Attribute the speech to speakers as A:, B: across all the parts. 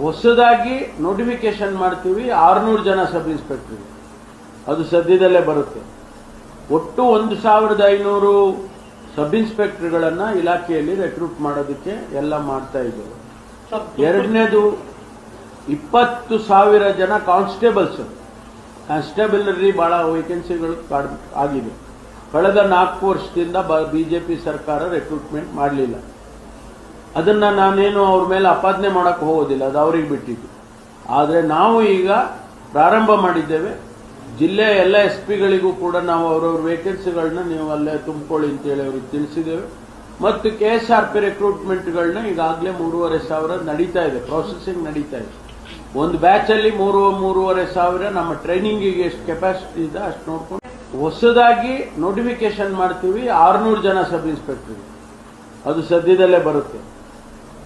A: ಹೊಸದಾಗಿ ನೋಟಿಫಿಕೇಶನ್ ಮಾಡ್ತೀವಿ, ಆರುನೂರು ಜನ ಸಬ್ ಇನ್ಸ್ಪೆಕ್ಟರ್ ಅದು ಸದ್ಯದಲ್ಲೇ ಬರುತ್ತೆ. ಒಟ್ಟು ಒಂದು ಸಾವಿರದ ಐನೂರು ಸಬ್ ಇನ್ಸ್ಪೆಕ್ಟರ್ಗಳನ್ನ ಇಲಾಖೆಯಲ್ಲಿ ರೆಕ್ರೂಟ್ ಮಾಡೋದಕ್ಕೆ ಎಲ್ಲ ಮಾಡ್ತಾ ಇದ್ದೇವೆ. ಎರಡನೇದು, ಇಪ್ಪತ್ತು ಸಾವಿರ ಜನ ಕಾನ್ಸ್ಟೇಬಲ್ಸ್ ಕಾನ್ಸ್ಟೇಬಲರಿ ಬಹಳ ವೇಕೆನ್ಸಿಗಳು ಆಗಿದೆ. ಕಳೆದ ನಾಲ್ಕು ವರ್ಷದಿಂದ ಬಿಜೆಪಿ ಸರ್ಕಾರ ರೆಕ್ರೂಟ್ಮೆಂಟ್ ಮಾಡಲಿಲ್ಲ. ಅದನ್ನ ನಾನೇನು ಅವ್ರ ಮೇಲೆ ಅಪಾದನೆ ಮಾಡಕ್ ಹೋಗೋದಿಲ್ಲ, ಅದು ಅವ್ರಿಗೆ ಬಿಟ್ಟಿದ್ದು. ಆದರೆ ನಾವು ಈಗ ಪ್ರಾರಂಭ ಮಾಡಿದ್ದೇವೆ. ಜಿಲ್ಲೆಯ ಎಲ್ಲ ಎಸ್ ಪಿಗಳಿಗೂ ಕೂಡ ನಾವು ಅವರವ್ರ ವೇಕೆನ್ಸಿಗಳನ್ನ ನೀವು ಅಲ್ಲೇ ತುಂಬಿಕೊಳ್ಳಿ ಅಂತೇಳಿ ಅವ್ರಿಗೆ ತಿಳಿಸಿದ್ದೇವೆ. ಮತ್ತು ಕೆ ಎಸ್ ಆರ್ ಪಿ ರೆಕ್ರೂಟ್ಮೆಂಟ್ಗಳನ್ನ ಈಗಾಗಲೇ ಮೂರುವರೆ ಸಾವಿರ ನಡೀತಾ ಇದೆ ಪ್ರೊಸೆಸಿಂಗ್ ನಡೀತಾ ಇದೆ. ಒಂದು ಬ್ಯಾಚ್ ಅಲ್ಲಿ ಮೂರು, ಮೂರುವರೆ ಸಾವಿರ, ನಮ್ಮ ಟ್ರೈನಿಂಗಿಗೆ ಎಷ್ಟು ಕೆಪಾಸಿಟಿ ಇದೆ ಅಷ್ಟು ನೋಡ್ಕೊಂಡು. ಹೊಸದಾಗಿ ನೋಟಿಫಿಕೇಶನ್ ಮಾಡ್ತೀವಿ, ಆರ್ನೂರು ಜನ ಸಬ್ ಇನ್ಸ್ಪೆಕ್ಟರ್ ಅದು ಸದ್ಯದಲ್ಲೇ ಬರುತ್ತೆ.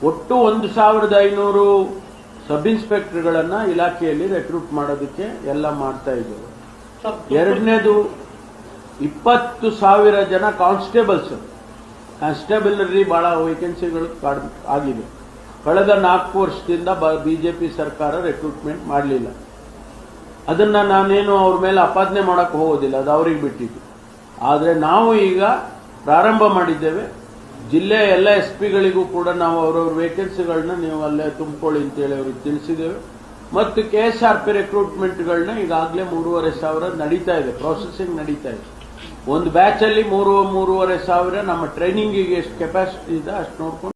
A: ಒಟ್ಟು ಒಂದು ಸಾವಿರದ ಐನೂರು ಸಬ್ ಇನ್ಸ್ಪೆಕ್ಟರ್ಗಳನ್ನ ಇಲಾಖೆಯಲ್ಲಿ ರೆಕ್ರೂಟ್ ಮಾಡೋದಕ್ಕೆ ಎಲ್ಲ ಮಾಡ್ತಾ ಇದ್ದೇವೆ. ಎರಡನೇದು ಇಪ್ಪತ್ತು ಸಾವಿರ ಜನ ಕಾನ್ಸ್ಟೇಬಲ್ಸ್. ಕಾನ್ಸ್ಟೇಬಲರಿ ಬಹಳ ವೇಕೆನ್ಸಿಗಳು ಆಗಿದೆ. ಕಳೆದ ನಾಲ್ಕು ವರ್ಷದಿಂದ ಬಿಜೆಪಿ ಸರ್ಕಾರ ರೆಕ್ರೂಟ್ಮೆಂಟ್ ಮಾಡಲಿಲ್ಲ. ಅದನ್ನ ನಾನೇನು ಅವ್ರ ಮೇಲೆ ಅಪಾದನೆ ಮಾಡಕ್ಕೆ ಹೋಗೋದಿಲ್ಲ, ಅದು ಅವ್ರಿಗೆ ಬಿಟ್ಟಿದ್ದು. ಆದರೆ ನಾವು ಈಗ ಪ್ರಾರಂಭ ಮಾಡಿದ್ದೇವೆ. ಜಿಲ್ಲೆಯ ಎಲ್ಲ ಎಸ್ ಪಿಗಳಿಗೂ ಕೂಡ ನಾವು ಅವರವ್ರ ವೇಕೆನ್ಸಿಗಳನ್ನ ನೀವು ಅಲ್ಲೇ ತುಂಬಿಕೊಳ್ಳಿ ಅಂತೇಳಿ ಅವ್ರಿಗೆ ತಿಳಿಸಿದ್ದೇವೆ. ಮತ್ತು ಕೆ ಎಸ್ ಆರ್ ಪಿ ರೆಕ್ರೂಟ್ಮೆಂಟ್ಗಳನ್ನ ಈಗಾಗಲೇ ಮೂರುವರೆ ಸಾವಿರ ನಡೀತಾ ಇದೆ ಪ್ರೊಸೆಸಿಂಗ್ ನಡೀತಾ ಇದೆ. ಒಂದು ಬ್ಯಾಚ್ ಅಲ್ಲಿ ಮೂರು, ಮೂರುವರೆ ಸಾವಿರ ನಮ್ಮ ಟ್ರೈನಿಂಗಿಗೆ ಎಷ್ಟು ಕೆಪಾಸಿಟಿ ಇದೆ ಅಷ್ಟು ನೋಡ್ಕೊಂಡು